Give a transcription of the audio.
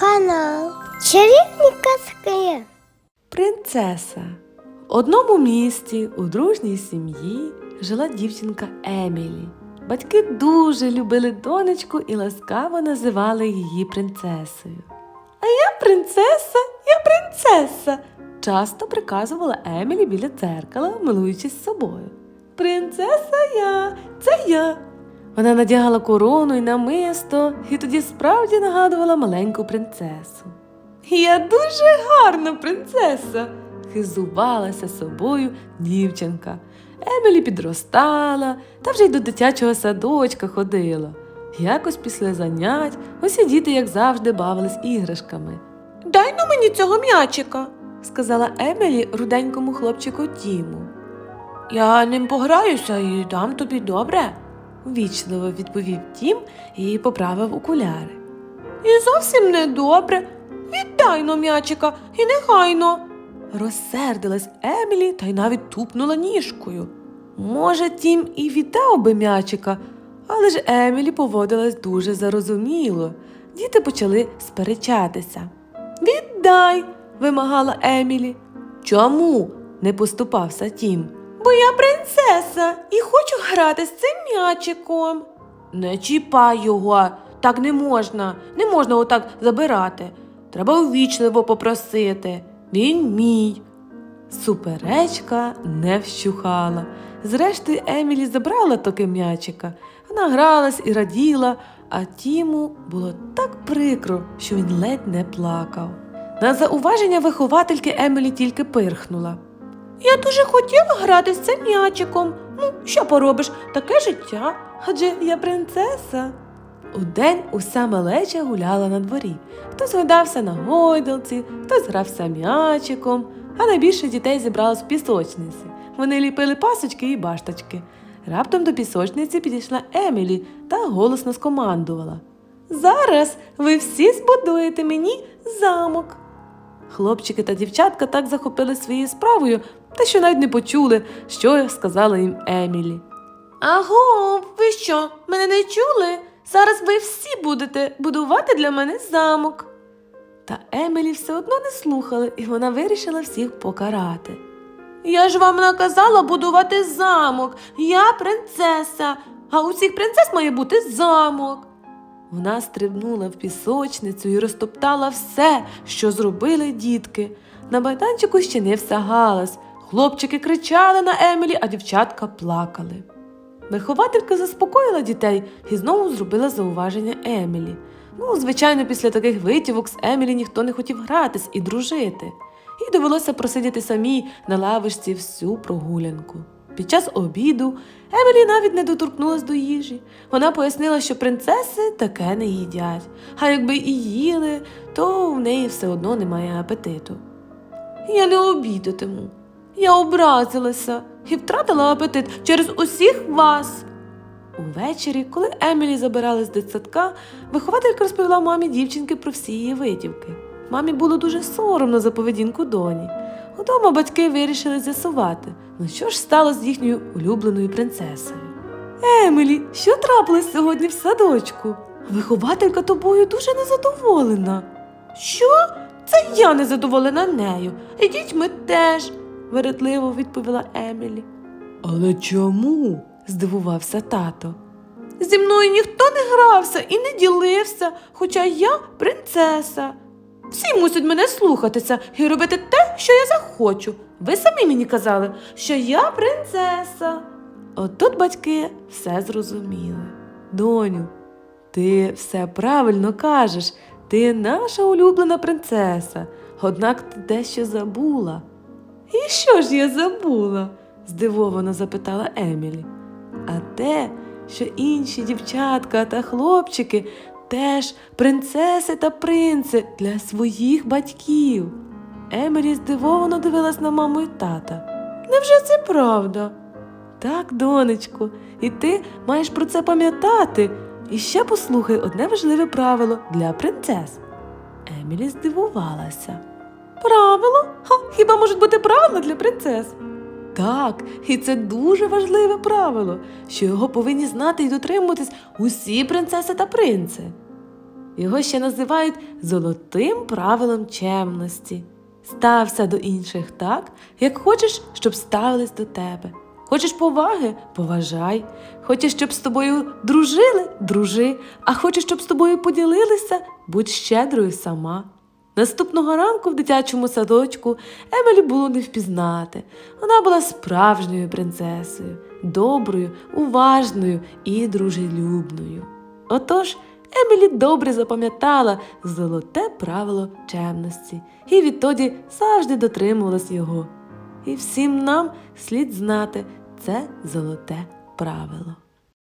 Канал Чарівні казки. Принцеса. В одному місті у дружній сім'ї жила дівчинка Емілі. Батьки дуже любили донечку і ласкаво називали її принцесою. А я принцеса, я принцеса. Часто приказувала Емілі біля дзеркала, милуючись собою. Принцеса я, це я. Вона надягала корону і намисто, і тоді справді нагадувала маленьку принцесу. Я дуже гарна принцеса, хизувалася собою дівчинка. Емілі підростала та вже й до дитячого садочка ходила. Якось після занять усі діти, як завжди, бавились іграшками. Дай ну мені цього м'ячика, сказала Емілі руденькому хлопчику Тіму. Я ним пограюся і дам тобі добре, ввічливо відповів Тім і поправив окуляри. І зовсім не добре. Віддай но м'ячика і нехайно. Розсердилась Емілі та й навіть тупнула ніжкою. Може, тім і віддав би м'ячика, але ж Емілі поводилась дуже зарозуміло. Діти почали сперечатися. Віддай, вимагала Емілі. Чому? не поступався тім. Бо я принцеса і хочу грати з цим м'ячиком. Не чіпай його, так не можна, не можна отак забирати. Треба увічливо попросити. Він мій. Суперечка не вщухала. Зрештою, Емілі забрала таки м'ячика. Вона гралась і раділа, а Тіму було так прикро, що він ледь не плакав. На зауваження виховательки Емілі тільки пирхнула. Я дуже хотіла грати з цим м'ячиком. Ну, що поробиш, таке життя, адже я принцеса. Удень уся малеча гуляла на дворі. Хтось гойдався на гойдалці, хтось грався м'ячиком, а найбільше дітей зібралось в пісочниці. Вони ліпили пасочки і башточки. Раптом до пісочниці підійшла Емілі та голосно скомандувала. Зараз ви всі збудуєте мені замок. Хлопчики та дівчатка так захопили своєю справою, та що навіть не почули, що сказала їм Емілі. Аго, ви що, мене не чули? Зараз ви всі будете будувати для мене замок. Та Емілі все одно не слухали, і вона вирішила всіх покарати. Я ж вам наказала будувати замок. Я принцеса, а у всіх принцес має бути замок. Вона стрибнула в пісочницю і розтоптала все, що зробили дітки. На майданчику щинився галас. Хлопчики кричали на Емілі, а дівчатка плакали. Вихователька заспокоїла дітей і знову зробила зауваження Емілі. Ну, звичайно, після таких витівок з Емілі ніхто не хотів гратись і дружити. Їй довелося просидіти самій на лавишці всю прогулянку. Під час обіду Емілі навіть не доторкнулась до їжі. Вона пояснила, що принцеси таке не їдять, а якби і їли, то в неї все одно немає апетиту. Я не обідатиму. Я образилася і втратила апетит через усіх вас. Увечері, коли Емілі забирали з дитсадка, вихователька розповіла мамі дівчинки про всі її витівки. Мамі було дуже соромно за поведінку доні. Удома батьки вирішили з'ясувати, ну що ж стало з їхньою улюбленою принцесою. Емілі, що трапилось сьогодні в садочку? Вихователька тобою дуже незадоволена. Що? Це я незадоволена нею. І дітьми теж, вередливо відповіла Емілі. Але чому? здивувався тато. Зі мною ніхто не грався і не ділився, хоча я принцеса. Всі мусять мене слухатися і робити те, що я захочу. Ви самі мені казали, що я принцеса. От тут батьки все зрозуміли. Доню, ти все правильно кажеш, ти наша улюблена принцеса, однак ти дещо забула. І що ж я забула? здивовано запитала Емілі. А те, що інші дівчатка та хлопчики теж принцеси та принци для своїх батьків. Емілі здивовано дивилась на маму і тата. Невже це правда? Так, донечко, і ти маєш про це пам'ятати. І ще послухай одне важливе правило для принцес. Емілі здивувалася. Правило? Ха, хіба можуть бути правила для принцес? Так, і це дуже важливе правило, що його повинні знати і дотримуватись усі принцеси та принци. Його ще називають золотим правилом чемності. Стався до інших так, як хочеш, щоб ставились до тебе. Хочеш поваги поважай. Хочеш, щоб з тобою дружили дружи, а хочеш, щоб з тобою поділилися, будь щедрою сама. Наступного ранку в дитячому садочку Емелі було не впізнати. Вона була справжньою принцесою, доброю, уважною і дружелюбною. Отож, Емілі добре запам'ятала золоте правило чемності і відтоді завжди дотримувалась його. І всім нам слід знати це золоте правило.